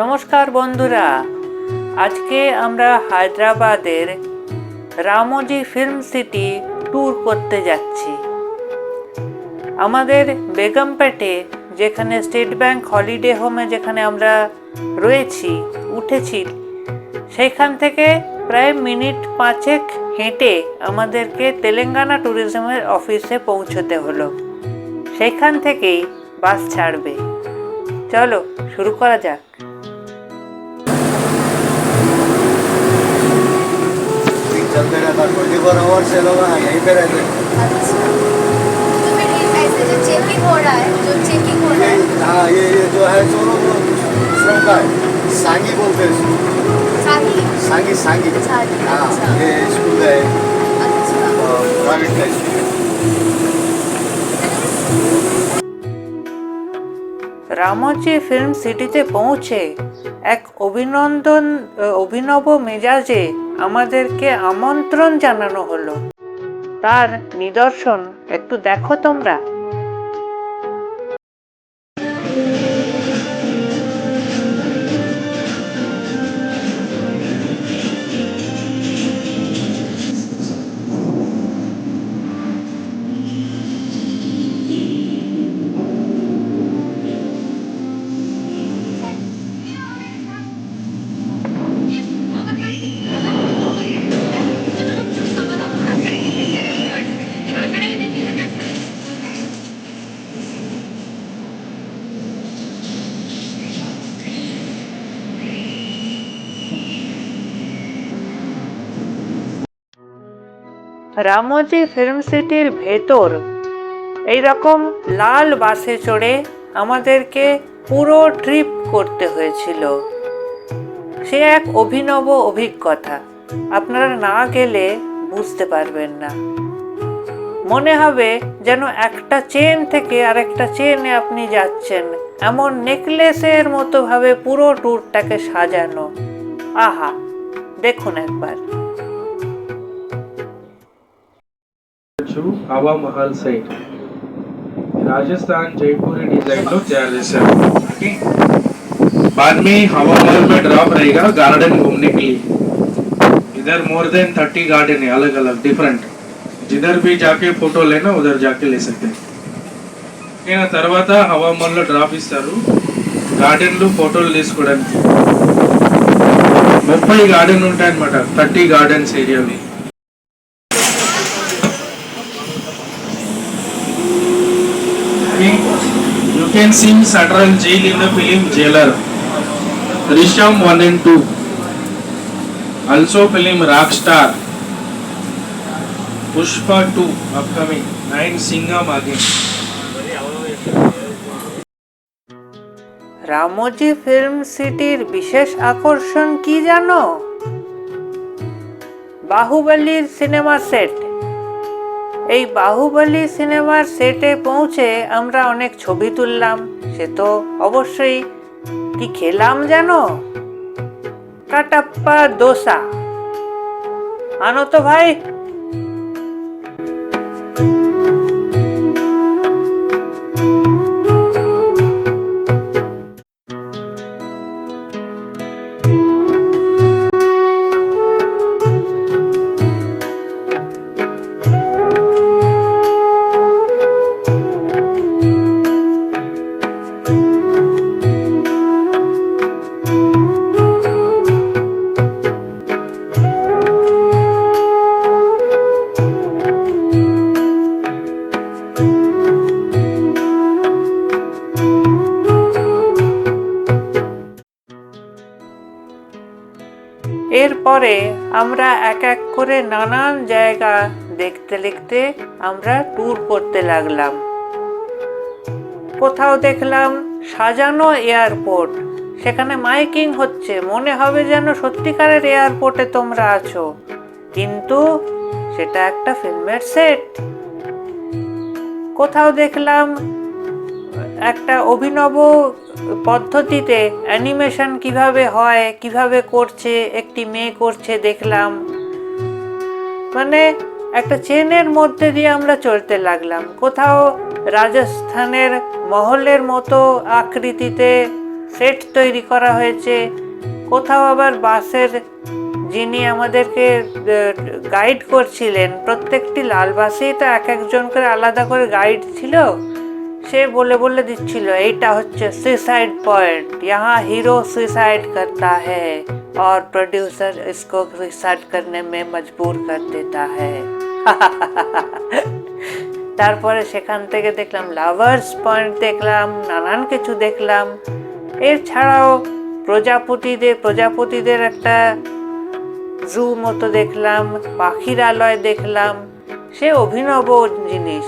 নমস্কার বন্ধুরা। আজকে আমরা হায়দ্রাবাদের রামোজি ফিল্ম সিটি ট্যুর করতে যাচ্ছি। আমাদের বেগমপেটে, যেখানে স্টেট ব্যাংক হলিডে হোমে যেখানে আমরা রয়েছি, উঠেছি সেইখান থেকে প্রায় মিনিট পাঁচেক হেঁটে আমাদেরকে তেলেঙ্গানা ট্যুরিজমের অফিসে পৌঁছতে হলো। সেইখান থেকেই বাস ছাড়বে। চলো, শুরু করা যাক। पर ट्वेंटी फोर आवर्स लोग यहीं पे रहते हाँ। ये ये जो है दूसरों का है सांगी बोलते हैं सांगी? सांगी हाँ ये स्कूल है। प्राइवेट का स्कूल এক অভিনন্দন অভিনব মেজাজে আমাদেরকে আমন্ত্রণ জানানো হলো। তার নিদর্শন একটু দেখো তোমরা। রামজি ফিল্ম সিটির ভেতর। এইরকম লাল বাসে চড়ে আমাদেরকে পুরো ট্রিপ করতে হয়েছিল। সে এক অভিনব অভিজ্ঞতা। আপনারা না গেলে বুঝতে পারবেন না। মনে হবে যেন একটা চেন থেকে আরেকটা চেনে আপনি যাচ্ছেন। এমন নেকলেসের মতো ভাবে পুরো ট্যুরটাকে সাজানো। আহা, দেখুন একবার। to Hava Mahal site. Rajasthan Jaipuri design लोग तैयार जैसे ओके बाद में हवा महल में ड्रॉप रहेगा गार्डन घूमने के लिए इधर मोर देन थर्टी गार्डन है अलग अलग डिफरेंट जिधर भी जाके फोटो लेना उधर जाके ले सकते हैं ఓకేనా తర్వాత హవా మహల్లో డ్రాప్ ఇస్తారు గార్డెన్లు ఫోటోలు తీసుకోవడానికి ముప్పై గార్డెన్ ఉంటాయన్నమాట thirty gardens ఏరియావి can see Central Jail in the film Jailer. Risham 1 and 2. Also film Rockstar. Pushpa 2 upcoming. And Singham again. Ramoji film সিটির বিশেষ আকর্ষণ কি জানো বাহুবলীর সিনেমা সেট এই বাহুবলী সিনেমার সেটে পৌঁছে আমরা অনেক ছবি তুললাম। সে তো অবশ্যই। কি খেলাম জানো? কাটাপ্পা দোসা। আনো তো ভাই। এরপরে আমরা এক এক করে নানান জায়গা দেখতে দেখতে আমরা ট্যুর করতে লাগলাম। কোথাও দেখলাম সাজানো এয়ারপোর্ট সেখানে মাইকিং হচ্ছে, মনে হবে যেন সত্যিকারের এয়ারপোর্টে তোমরা আছো, কিন্তু সেটা একটা ফিল্মের সেট কোথাও দেখলাম একটা অভিনব পদ্ধতিতে অ্যানিমেশন কীভাবে হয়, কীভাবে করছে, একটি মেয়ে করছে দেখলাম। মানে একটা চেনের মধ্যে দিয়ে আমরা চলতে লাগলাম। কোথাও রাজস্থানের মহলের মতো আকৃতিতে সেট তৈরি করা হয়েছে। কোথাও আবার বাসের যিনি আমাদেরকে গাইড করছিলেন, প্রত্যেকটি লাল বাসেই তো এক একজন করে আলাদা করে গাইড ছিল। সে বলে বলে দিচ্ছিল এইটা হচ্ছে সুইসাইড পয়েন্ট यहाँ হিরো সুইসাইড करता है और प्रोड्यूसर इसको सुसाइड करने में मजबूर कर देता है তারপরে সেখান থেকে দেখলাম লাভার্স পয়েন্ট দেখলাম নানান কিছু দেখলাম এছাড়াও প্রজাপতিদের প্রজাপতিদের একটা জু মতো দেখলাম পাখিরালয় দেখলাম সে অভিনব জিনিস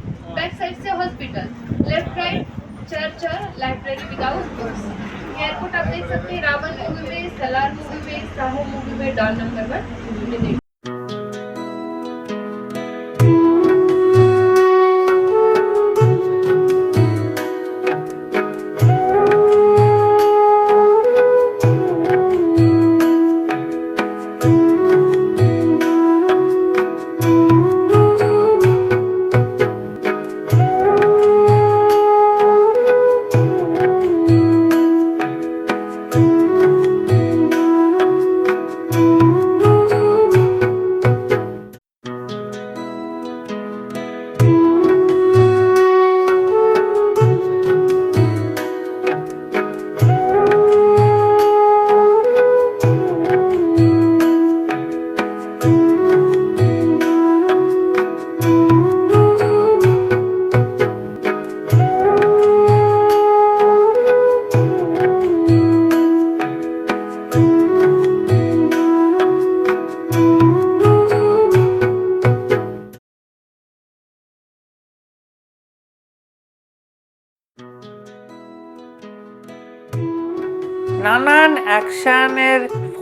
बैक साइड से हॉस्पिटल लेफ़्ट राइट चर्च और लाइब्रेरी विदाउट बस एयरपोर्ट आप देख सकते हैं रावण मूवी में सलार मूवी में साहू मूवी में डॉल नंबर वन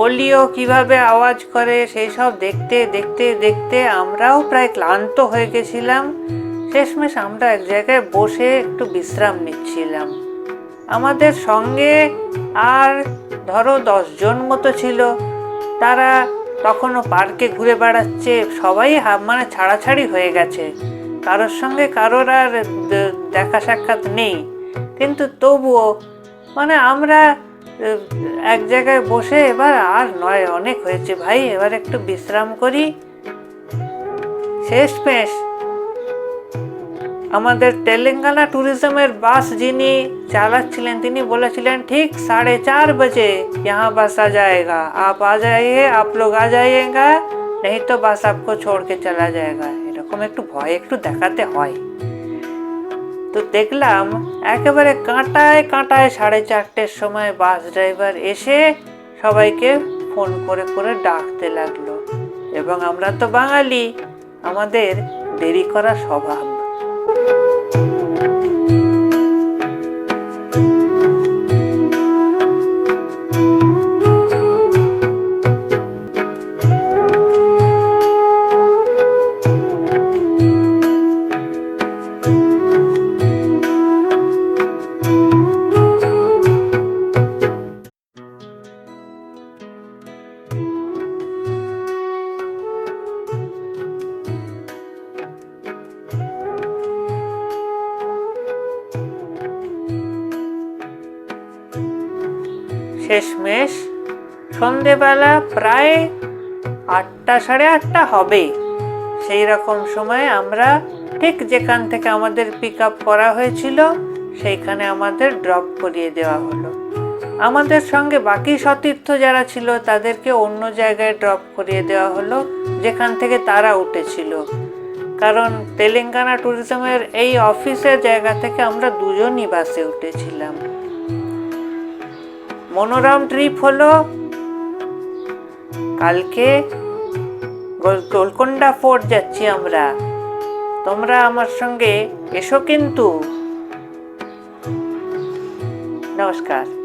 ফলিও কীভাবে আওয়াজ করে সেই সব দেখতে দেখতে দেখতে আমরাও প্রায় ক্লান্ত হয়ে গেছিলাম। শেষমেশ আমরা এক জায়গায় বসে একটু বিশ্রাম নিচ্ছিলাম। আমাদের সঙ্গে আর ধরো দশজন মতো ছিল। তারা তখনও পার্কে ঘুরে বেড়াচ্ছে, সবাই মানে ছাড়াছাড়ি হয়ে গেছে। কারোর সঙ্গে কারোর আর দেখা সাক্ষাৎ নেই। কিন্তু তবুও মানে আমরা এক জায়গায় বসে এবার আর নয় অনেক হয়েছে ভাই এবার একটু বিশ্রাম করি শেষমেশ আমাদের তেলেঙ্গানা ট্যুরিজমের বাস যিনি চালাচ্ছিলেন তিনি বলেছিলেন ঠিক সাড়ে চার बजे यहाँ बस आ जाएगा आप आ जाइए आप लोग आ जाइएगा नहीं तो बस आपको छोड़ के चला जाएगा এরকম একটু ভয় একটু দেখাতে হয় তো দেখলাম একেবারে কাঁটায় কাঁটায় সাড়ে চারটের সময় বাস ড্রাইভার এসে সবাইকে ফোন করে করে ডাকতে লাগল। এবং আমরা তো বাঙালি, আমাদের দেরি করা স্বভাব। শেষমেশ সন্ধেবেলা প্রায় আটটা সাড়ে আটটা হবে। সেই রকম সময় আমরা ঠিক যেখান থেকে আমাদের পিক আপ করা হয়েছিল, সেইখানে আমাদের ড্রপ করিয়ে দেওয়া হলো। আমাদের সঙ্গে বাকি সতীর্থ যারা ছিল, তাদেরকে অন্য জায়গায় ড্রপ করিয়ে দেওয়া হলো, যেখান থেকে তারা উঠেছিল। কারণ তেলেঙ্গানা ট্যুরিজমের এই অফিসের জায়গা থেকে আমরা দুজনই বাসে উঠেছিলাম। মনোরম ট্রিপ হলো কালকে গোল- গোলকোন্ডা ফোর্ট যাচ্ছি আমরা। তোমরা আমার সঙ্গে এসো কিন্তু। নমস্কার।